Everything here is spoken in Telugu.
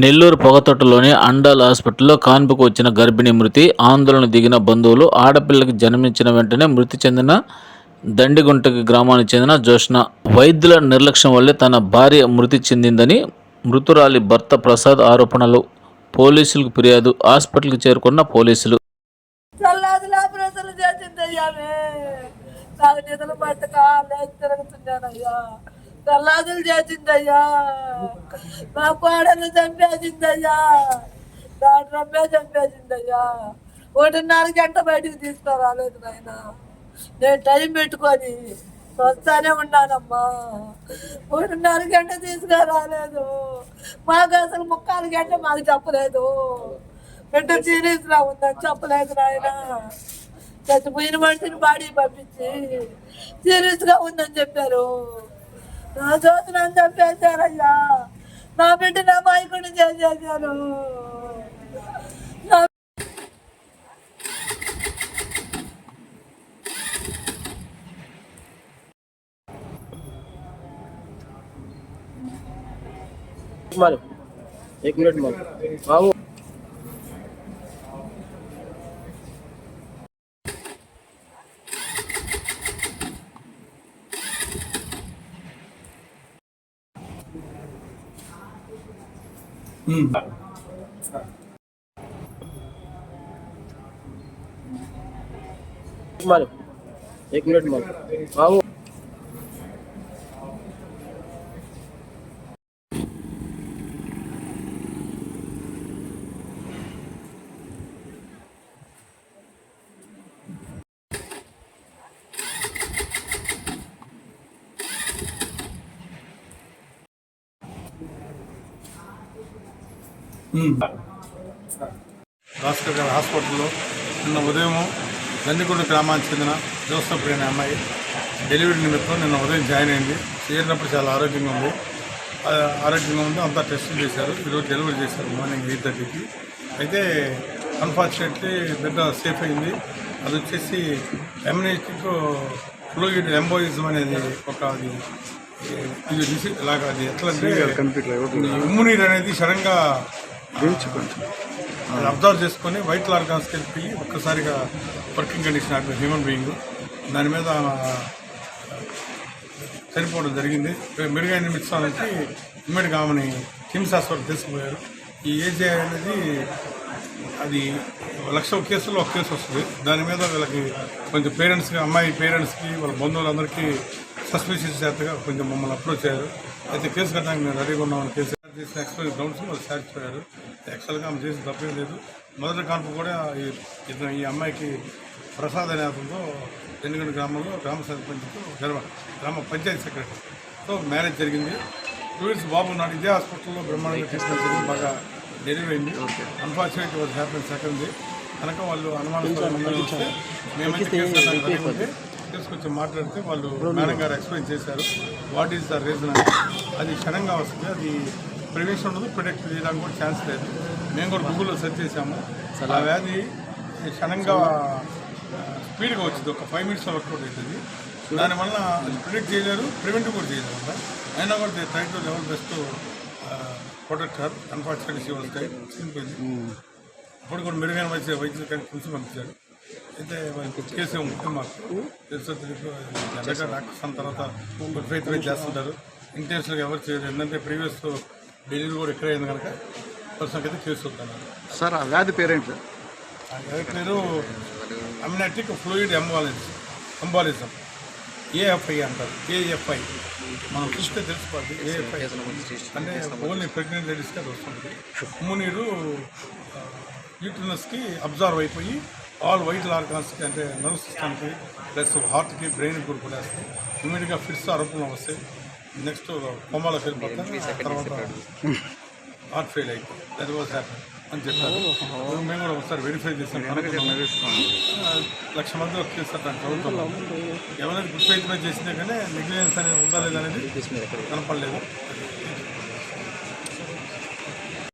నెల్లూరు పొగతొట్టలోని అండాల్ హాస్పిటల్లో కాన్పుకు వచ్చిన గర్భిణీ మృతి ఆందోళన దిగిన బంధువులు ఆడపిల్లకి జన్మించిన వెంటనే మృతి చెందిన దండిగుంటకి గ్రామానికి చెందిన జోష్న వైద్యుల నిర్లక్ష్యం వల్లే తన భార్య మృతి చెందిందని మృతురాలి భర్త ప్రసాద్ ఆరోపణలు. పోలీసులకు ఫిర్యాదు హాస్పిటల్కి చేరుకున్న పోలీసులు. చేసిందయ్యా. మా కోడలు చంపేసిందయ్యా. దాని రమ్మే చంపేసిందయ్యా. ఒకటిన్నర గంట బయటికి తీసుకురాలేదు నాయన. నేను టైం పెట్టుకొని వస్తానే ఉన్నానమ్మా. ఒకటిన్నర గంట తీసుకురాలేదు. మాకు అసలు ముక్కాలు గంట మాకు చెప్పలేదు. బిడ్డ సీరియస్గా ఉందని చెప్పలేదు నాయన. చచ్చిపోయిన మనిషిని బాడీ పంపించి సీరియస్గా ఉందని చెప్పారు. నా చోటు నన్ను చంపేశారయ్యా. నా బిడ్డ నా మాయకుడిని చేసేసారు నా मारो एक मिनट मारो हाँ वो મારે. એક મિનિટ મારો. આવો. భాస్కర్ గారి హాస్పిటల్లో నిన్న ఉదయం నందికొండ గ్రామానికి చెందిన జోసఫ్ అనే అమ్మాయి డెలివరీ నిమిత్తం నిన్న ఉదయం జాయిన్ అయింది చేరినప్పుడు చాలా ఆరోగ్యంగా ఉంది ఆరోగ్యంగా ఉంది అంతా టెస్టులు చేశారు ఈరోజు డెలివరీ చేశారు మార్నింగ్ ఎయిట్ థర్టీకి అయితే అన్ఫార్చునేట్లీ బిడ్డ సేఫ్ అయింది అది వచ్చేసి ఎమ్యూనిటిక్ ఫ్లూయిడ్ ఎంబోయిజం అనేది ఒక అది ఇది డిసీ- ఇలాగ అది ఎట్లా ఇమ్యూనిటీ అనేది సడన్గా అది అబ్జర్వ్ చేసుకొని వైట్ ఆర్గాన్స్కి వెళ్ళి ఒక్కసారిగా వర్కింగ్ కండిషన్ ఆడిన హ్యూమన్ బీయింగ్ దాని మీద చనిపోవడం జరిగింది. మెరుగైన నిమిత్తానికి ఇమ్మడిగా ఆమెని కిమ్స్ హాస్పిటల్ తీసుకుపోయారు ఈ ఏజే అనేది అది లక్ష కేసులో ఒక కేసు వస్తుంది. దాని మీద వీళ్ళకి కొంచెం పేరెంట్స్కి అమ్మాయి పేరెంట్స్కి వాళ్ళ బంధువులందరికీ సస్పిషియస్ చేతగా కొంచెం మమ్మల్ని అప్రోచ్ అయ్యారు. అయితే కేసు కట్టడానికి మేము రెడీగా ఉన్నామని కేసు చేసిన ఎక్స్పైరీ గ్రౌండ్స్ వాళ్ళు సాటిస్ఫై అయ్యారు యాక్చువల్గా ఆమె చేసిన తప్పేం లేదు. మొదటి కాన్పు కూడా ఈ- ఇతను ఈ అమ్మాయికి ప్రసాద్ అనే అతనితో ఎన్నికల గ్రామంలో గ్రామ సర్పంచ్తో గర్వ గ్రామ పంచాయతీ సెక్రటరీతో మ్యారేజ్ జరిగింది. టూ ఇయర్స్ బాబు ఉన్నాడు ఇదే హాస్పిటల్లో బ్రహ్మాండంగా ట్రీట్మెంట్ జరిగింది బాగా delivery unfortunate was happy second కనుక వాళ్ళు అనుమానంతో ముందు వస్తే మేమైతే కేసు తీసుకొచ్చి మాట్లాడితే వాళ్ళు మేడం గారు ఎక్స్ప్లెయిన్ చేశారు. వాట్ ఈస్ ద రీజన్ అది క్షణంగా వస్తుంది. అది ప్రివెన్షన్ ఉండదు ప్రొటెక్ట్ చేయడానికి కూడా ఛాన్స్ లేదు. మేము కూడా గూగుల్లో సెర్చ్ చేసాము ఆ వ్యాధి క్షణంగా స్పీడ్గా వచ్చింది. ఒక ఫైవ్ మినిట్స్లో వర్కౌట్ అవుతుంది దానివల్ల అది ప్రిడిక్ట్ చేయలేరు ప్రివెంట్ కూడా చేయలేరు. అంట అయినా కూడా they try to level best protect her unfortunately she time చనిపోయింది. ఇప్పుడు కూడా మెరుగైన వైద్య వైద్యులు కానీ పిలిచి పంపించారు. అయితే వాళ్ళకి కేసు ముఖ్యం మాకు. తెలుసో తెలియదు తర్వాత వైజ్ చేస్తుంటారు. ఇంటెన్షన్గా ఎవరు చేయరు. ఎందుకంటే ప్రీవియస్ డెలివరీ కూడా ఎక్కడ అయింది కనుక? పర్సన్కి అయితే వద్దన్నారు సార్ ఆ వ్యాధి పేరేంటి సార్? ఎవరి పేరు amniotic fluid embolism embolism AFI అంటారు. ఏఎఫ్ఐ. మనం చూస్తే తెలిసిపోద్ది ఏఎఫ్ఐ. అంటే ఓన్లీ ప్రెగ్నెంట్ లేడీస్కి అది వస్తుంది. ఉమ్మునీరు యూట్రినస్కి అబ్జర్వ్ అయిపోయి ఆల్ వైట్ ఆర్గాన్స్కి అంటే నర్వ్ సిస్టమ్కి ప్లస్ హార్ట్కి బ్రెయిన్కి కూడా కొడేస్తాయి ఇమీడియట్గా ఫిట్స్ అరుపులు వస్తాయి. నెక్స్ట్ కొమ్మలోకి వెళ్ళిపోతాయి తర్వాత హార్ట్ ఫెయిల్ అయిపోయి దట్ వాజ్ హ్యాపీ అని చెప్పారు. మేము కూడా ఒకసారి వెరిఫై చేసాం లక్ష మంది కేసు అట్లా చదువుతున్నాం ఎవరైనా మీద చేసినా కానీ నెగ్లిజెన్స్ అనేది ఉందా లేదా అనేది కనపడలేదు.